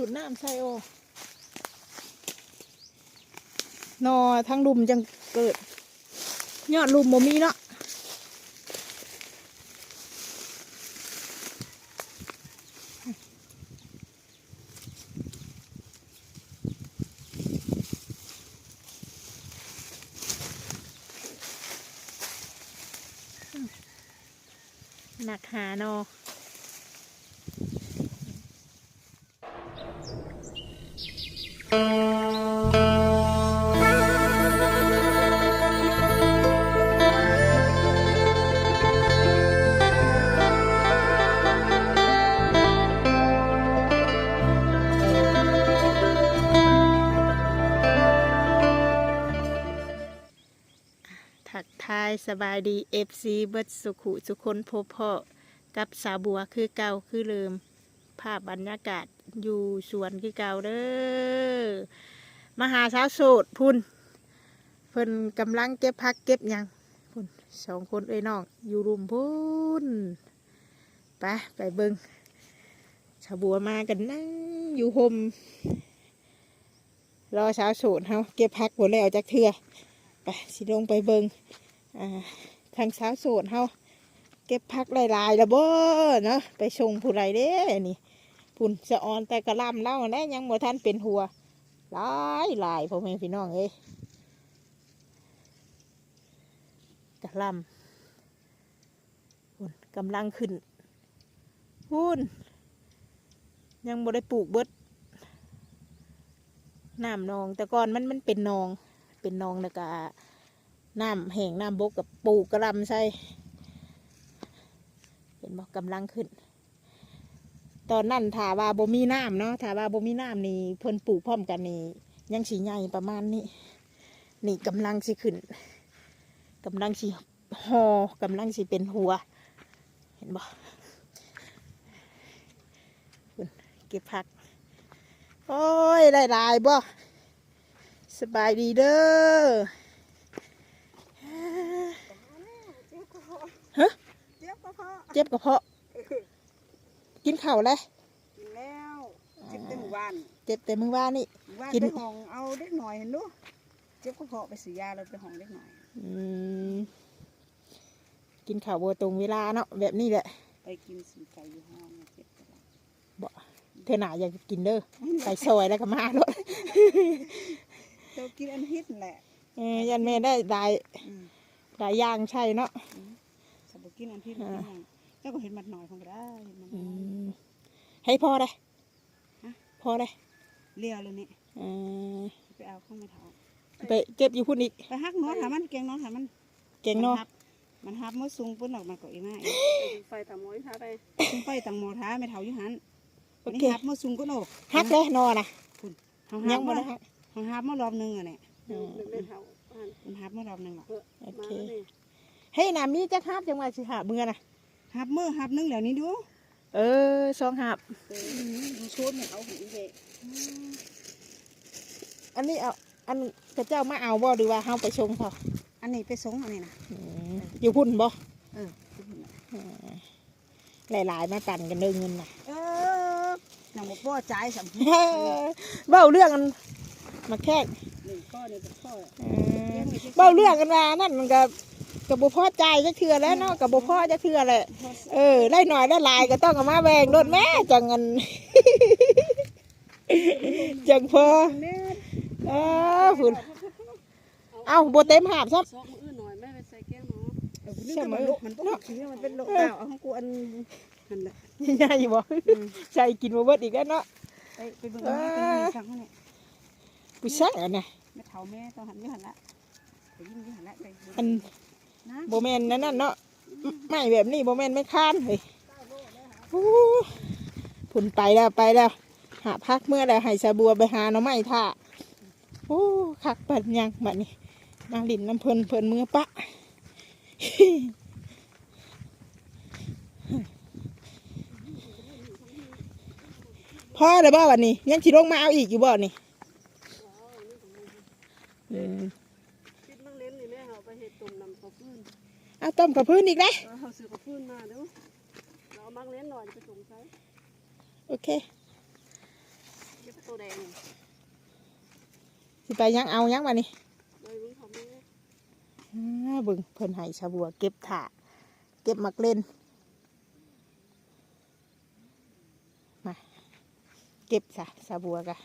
ดูดน้ำใส่โอนอทั้งลุมจังเกิด ยอดลุมบ่มีเนาะหนักหานอ ทักทายสบายดีเอฟซีเบิดสุขุสุคนพบพ่อกับสาวบัวคือเก่าคือเดิมภาพบรรยากาศ อยู่สวนคือเก่าเด้อมาหาสาวโสดพุ่นเพิ่นกำลังเก็บพักเก็บยังพุ่นสองคนเอ้ยน้องอยู่รุมพุ่นไปไปเบิงสาวบัวมากันนั่งอยู่ห่มรอสาวโสดเฮาเก็บพักหมดแล้วจากเทือไปสิลงไปเบิงอ่าทางสาวโสดเฮาเก็บพักหลายๆแล้วบ่เนาะไปชงผู้ใดเด้นี่ พุ่นสะออนแต่กระลำเล่าแน่ยังบ่ทันเป็นหัวหลายหลายพ่อแม่พี่น้องเอ้ยกระลำพุ่นกำลังขึ้นพุ่นยังบ่ได้ปลูกเบิดน้ำนอง แต่ก่อนมันมันเป็นนอง เป็นนองแล้วก็น้ำแห้งน้ำบกกับปลูกกระลำใส่เห็นบอกกำลังขึ้น ตอนนั้นถาว่าบ่มีน้ำเนาะถาว่าบ่มีน้ำนี่เพิ่นปลูกพร้อมกันนี่ยังสีใหญ่ประมาณนี้ นี่กำลังสิขึ้นกำลังสิหอกำลังสิเป็นหัว เห็นบ่พุ่นเก็บผัก โอ้ยได้หลายบ่สบายดีเด้อฮะเจ็บกระเพาะเจ็บ กระเพาะกินข้าวเลยกินแล้วเจ็บเต็มวันเจ็บแต่มือว่านี่ ว่านกิน ไปห้องเอาเด็กหน่อยเห็นดูเจ็บกระเพาะไปซื้อยาแล้วไปห้องเด็กหน่อย อืมกินข้าวบัวตรงเวลาเนาะแบบนี้แหละไปกินสีไก่อยู่ห้องเจ็บตลอดบ่เธอหนาอยากกินเด้อไปซอยแล้วก็มาโลดเจ้ากินอันฮิตนั่นแหละเออยันแม่ได้หลายอืมหลายอย่างใช่เนาะ ถ้าบ่กินอันฮิตอ่ากินอัน เจ้าก็เห็นมัดหน่อยของก็ได้เห็นมันอืมให้พ่อได้ฮะพ่อได้เลี้ยวเลยนี่เออไปเอาข้างไม่เท้าไปเก็บอยู่พุ่นอีกไปฮักน้องถามมันเก่งน้องถามมันเก่งเนาะ มัฮับมันฮับเมื่อสูงปุ่นออกมาก็อีมาเองไฟตามมอยท้าไปซึ่งไปตังโมท้าไม่เท้าอยู่หันโอนี่เคฮับเมื่อสูงก็โนฮักเลยนอนนะเขายัฮังบบ่มาได้ฮักเขาฮับเมื่อรอบหนึงอะเนี่ยอืมเล่นเท้าอ่านมันฮับเมื่อรอบหนึงหรอโอมาเคแล้วนี่เฮ้ยนามีจักฮับจังหวะสิหาเมื่อนะ ฮับเมื่อฮับหนึงแล้วนี่ดู เออสองหับดูโชดเหมือนเอาของอีเวอันนี้เอาอันพระเจ้ามาเอาบ่หรือว่าเฮาไปชงเขาอันนี้ไปส่งอันนี้นะอืมอยู่พุ่นบ่เออหลายๆมาปั่นกันเด้อเงินน่ะเออหนังบ่พอใจายสัมเบ้าเรื่องกันมาแค่หนึ่งข้อหนึ่งข้อเออเบ้าเรื่องกันว่านั่นมันก็ กับบุพ่อใจจักเทื่อแล้วเนาะกับบุพ่อจักเทื่อแหละเออได้หน่อยได้หลายก็ต้องเอามาแบ่งรถแม่จังเงินจังพอเนี่ยเออพุ่นเอ้าโบเต็มหาบซับซอกมืออื่นหน่อยแม่ไปใส่แก้วหนูเรื่องมันโลกมันต้องคิดว่ามันเป็นโลกเก่าเอาของกูอันนั่นแหละใหญ่บ่ใส่กินมาเบิดอีกแล้วเนาะไปไปเบิ่งมาเป็นช่างเขาเนี่ยผู้ช่างอันน่ะไม่เท่าแม่ต้องหันยี่หันละไปยิ้มยี่หันละไปอันนะ โบแมนนั่นน่ะเนาะไม่แบบนี้โบแมนไม่ค้านเลยผุนไปแล้วไปแล้ว หาพักเมื่อแล้วให้สาบัวไปหาหน่อไม้ท่าโอ้คักปัดยังบัดนี้มาหลินน้ำเพลินเพลินมือปะพ่อเลยบ่วันนี้ ยังชิลงมาเอาอีกอยู่บ่นี่ ตุ่มนำข้าวฟื้นเอาต้มกับพื้นอีกแล้วเราเอาซื้อข้าวฟื้นมาเดี๋ยวเราเอามังเล่นหน่อยจะไปส่งใช้โอเคตัวแดงนี่สิไปยังเอายังมานี่เลยมึงทำมึงเลยอ่าเบิ่งเพิ่นให้ชาบัวเก็บถาเก็บมักเล่นมาเก็บซะชาบัวกะ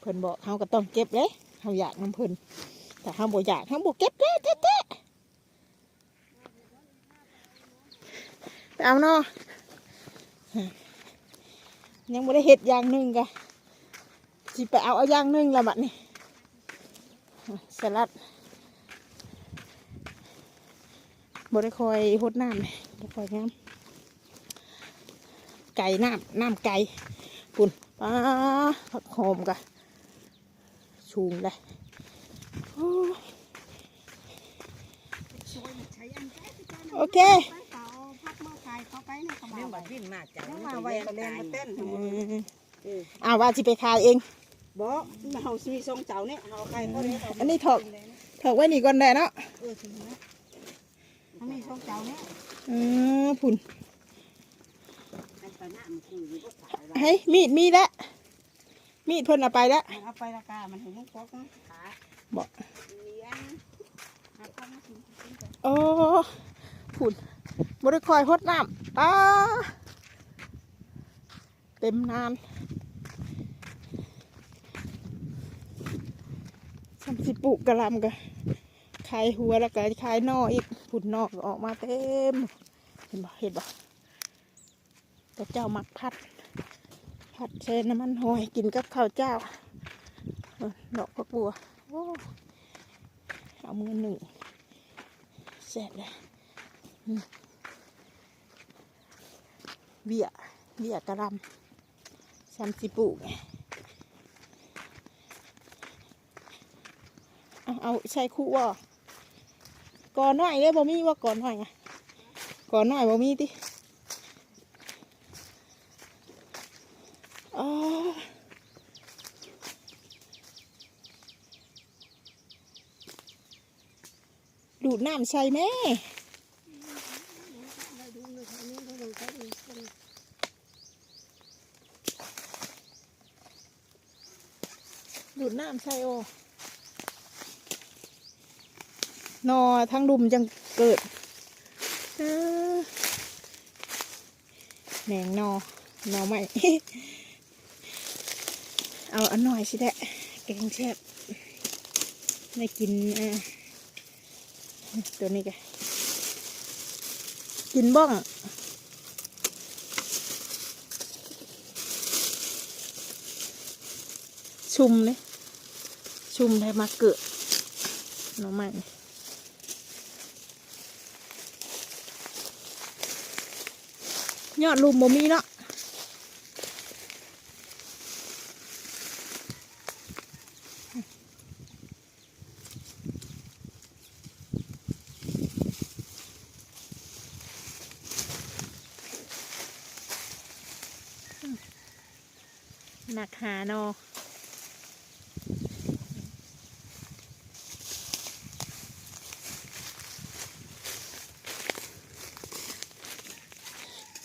เพิ่นบอกเฮาก็ต้องเก็บเด้เฮาอยากน้ำเพิ่น แต่เฮาบ่อยากเฮาบ่เก็บเด้เด้ๆไปเอาเนาะยังบ่ได้เฮ็ดอย่างหนึ่งกะสิไปเอาเอาอย่างหนึ่งละบัดนี้สลัดบได้คอยหดน้ำบได้คอยน้ำไก่น้ำน้ำไก่ปุ่นป้าผักหอมกะชูงเลย โอ้ช่วยใช้อันแก้ที่การโอเคไปเต่าพักมาขายเขาไปนี่เขาเรื่มาองบัดวิ่งมาจากแล้วมาไว้มาเล่นมาเต้นอืมอ่าว่าจิไปขายเองบ่เฮาสิมีทรงเจ้าเนี่ยเฮาใครเขาเนี่ยอันนี้ถอกถอกไว้นี่ก่อนได้เนาะเออถึงนะเฮามีทรงเจ้าเนี่ยอืมพุ่นไอ้ปลาหน้ามันคืออยู่ก็ขายให้มีดมีแล้วมีดเพิ่นเอาไปแล้วเอาไปราคามันถึงมุกปอกนะขาบ โอ้พุ่นบได้คอยหดน้ำป้าเต็มนานสามสิปลูกกระลำกันขายหัวแล้วก็ขายนออีกผุดนอกออกมาเต็ม เห็นบ่เห็นบ่แต่เจ้ามักพัดผัดเชนน้ำมันหอยกินกับข้าวเจ้าเออดอกพักบัวโอ้เอามือหนึ่ง แสร็จเลยเบี้ยเบี้ยกระลำแซมซิปุกไงเอาเอาใช้คู่ว่าก่อนหน่อยเลยบ่มีว่าก่อนหน่อยอะก่อนหน่อยบ่มีติอ๋อ ดน้ำใส่แม่ดูดน้ำใส่โอนอทั้งดุมจังเกิดแหนงนอนอใหม่เอาอันหน่อยสิแดะแกงแซ่บได้กินอ่อ ตัวนี้แกกินบ้องชุมเลยชุมได้มาเกิดน้องใหม่ยอดลุมบ่มีเนาะ หนักหาเนาะ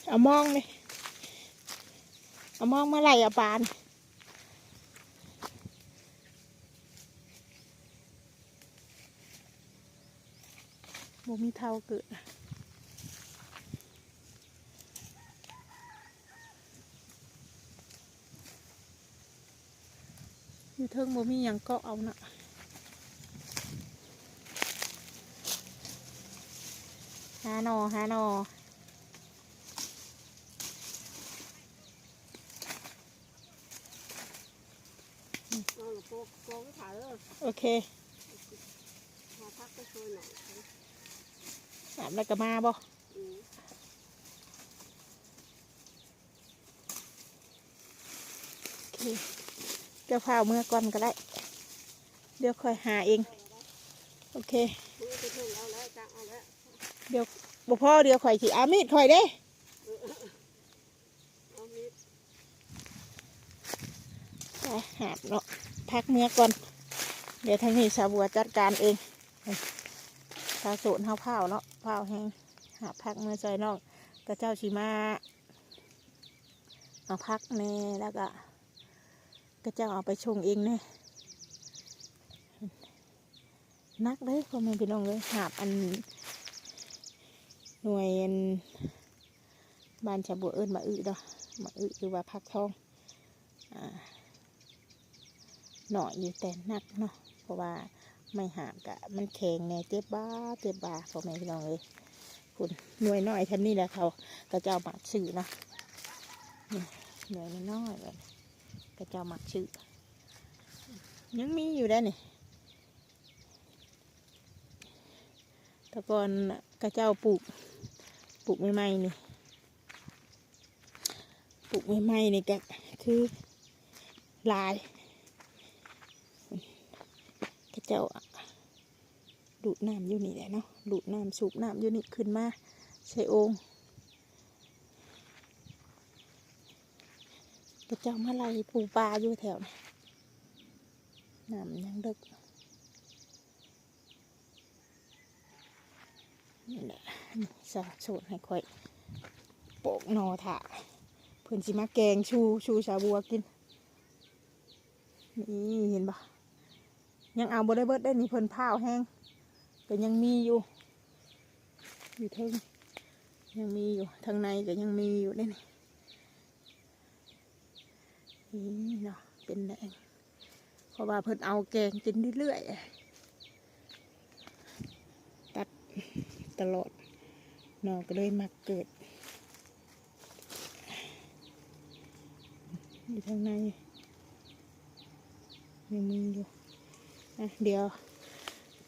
เอามองเลยเอามองเมาไหลเอาปานบ่มีเท่าเกิด เทิงบ่มียังก็เอานะหาหนอหาหนอโอเคหาพักไปช่วยหน่อยอาบแล้วก็มาบ่อืมโอเค เดี๋ยวพาเมื่อก่อนก็ได้ เดี๋ยวค่อยหาเอง โอเค เดี๋ยวบ่พ่อเดี๋ยวข่อยสิเอามีดข่อยเด้ไปหาบเนาะพักเมื่อก่อน เดี๋ยวทางนี้สาวบัวจัดการเองตาโสนเฮาเผาเนาะเผาแห้งหาพักเมื่อซอยนอกกระเจ้าชิมาเอาพักแน่แล้วก็ ก็จ้าเอาไปชงเองเนี่ยนักเลยพ่อแม่พี่น้องเลยหาบอัน หน่วยอันบ้านชาบัวเอิญมาอึดอกมาอึหรือว่าพักทองอ่าหน่อยอยู่แต่นักเนาะเพราะว่าไม่หามกะมันแข็งแน่เจ็บบ้าเจ็บบ้าพ่อแม่พี่น้องเลยคุณหน่วยน้อยท่านนี่แหละเขาก็เจ้ามักชื่อนะหน่วยน้อยๆแบ บนี้ก็เจ้าหมักชื่อ ยังมีอยู่ได้นี่แตะกอนกระเจ้าปลูก ปลูกใหม่ๆนี่ ปลูกใหม่ๆนี่ก็คือลาย กระเจ้าดูดน้ำอยู่นี่แหละเนาะดูดน้ำสูบน้ำอยู่นี่ขึ้นมาใส่องค์ ระเจ้ามาไล่ปูปลาอยู่แถวนี้น้ำยังดึกนี่แหละสาสูตรให้ค่อยโปกนอถาเพื่อนสิมาแกงชูชูชาบัวกิน นี่เห็นปะยังเอาบได้เบิดได้นี่เพิ่นผ้าแห้งก็ยังมีอยู่ อยู่เทิงยังมีอยู่ทางในก็ยังมีอยู่ได้นี่ นี่เนาะเป็นแดงเพราะว่าเพิ่นเอาแกงกินเรื่อยๆตัดตลอดนอก็เลยมาเกิดอยู่ข้างในยังมีอยู่อะเดี๋ยว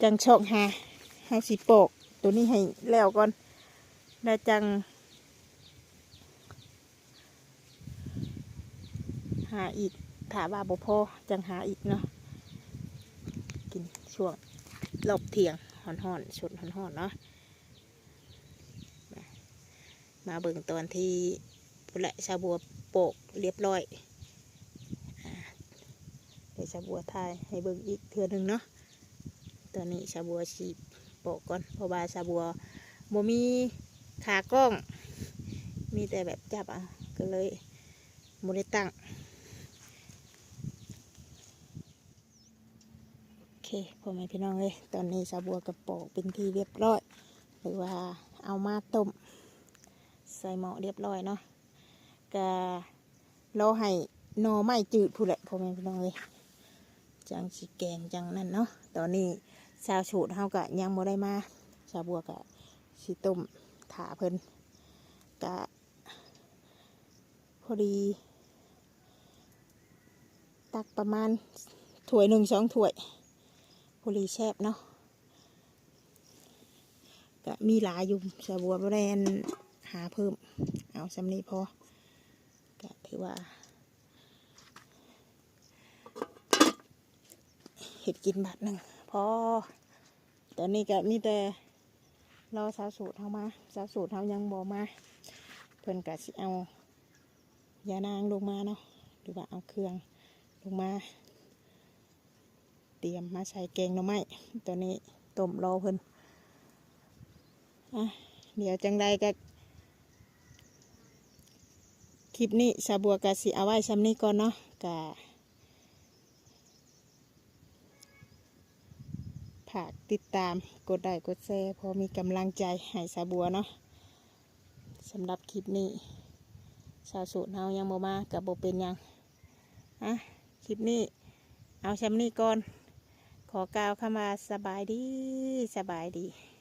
จังช่องหาเฮาสิโปกตัวนี้ให้แล้วก่อนแล้วจัง หาอีกถาว่าบ่พอจังหาอีกเนาะกินช่วงรอบเทียงห่อนห่อนๆชดห่อนห่อนๆเนาะมาเบิ่งตอนที่ผู้ละชาบัวโปกเรียบร้อยเดี๋ยวชาบัวทายให้เบิ่งอีกเทือหนึ่งเนาะตอนนี้ชาบัวฉีดโปกก่อนเพราะว่าชาบัวบ่มีขากล้อง มีแต่แบบจับอะก็เลยบ่ได้ตั้ง โอเค พ่อแม่พี่น้องเลยตอนนี้สาบัวกระปอกเป็นที่เรียบร้อย หรือว่าเอามาต้มใส่หม้อเรียบร้อยเนาะกะรอให้นอไม่จืดผู้แหละพ่อแม่พี่น้องเลยจังสีแกงจังนั่นเนาะตอนนี้ชาวสูตรเฮากะยังบ่ได้มาสาบัวกะสีต้มถาเพิ่นกะพอดี ตักประมาณถ้วยหนึ่งสองถ้วย พอดีแซบเนาะก็มีหลายอยู่สบัวแบรนหาเพิ่ม เอาสำนี้พอก็ถือว่าเห็ดกินบาทหนึ่งพอแตอนนี้ก็มีแต่รอสาวสูตรเขามาสาวสูตรเขายังบอมา เพิ่นก็สิเอายานางลงมาเนาะหรือว่าเอาเครื่องลงมา ตรียมมาใส่แกงหน่อไม้ตอนนี้ต้มรอเพิ่นเดี๋ยวจังใดก็คลิปนี้สาบัวกะสิเอาไว้ซ้ำนี้ก่อนเนาะกะฝากติดตามกดไลค์กดแชร์พอมีกำลังใจให้สาบัวเนาะสำหรับคลิปนี้สาวสูตรเฮายังบ่มากับโบเป็นยังอะคลิปนี้เอาซ้ำนี้ก่อน ขอกล่าวคำว่าสบายดีสบายดี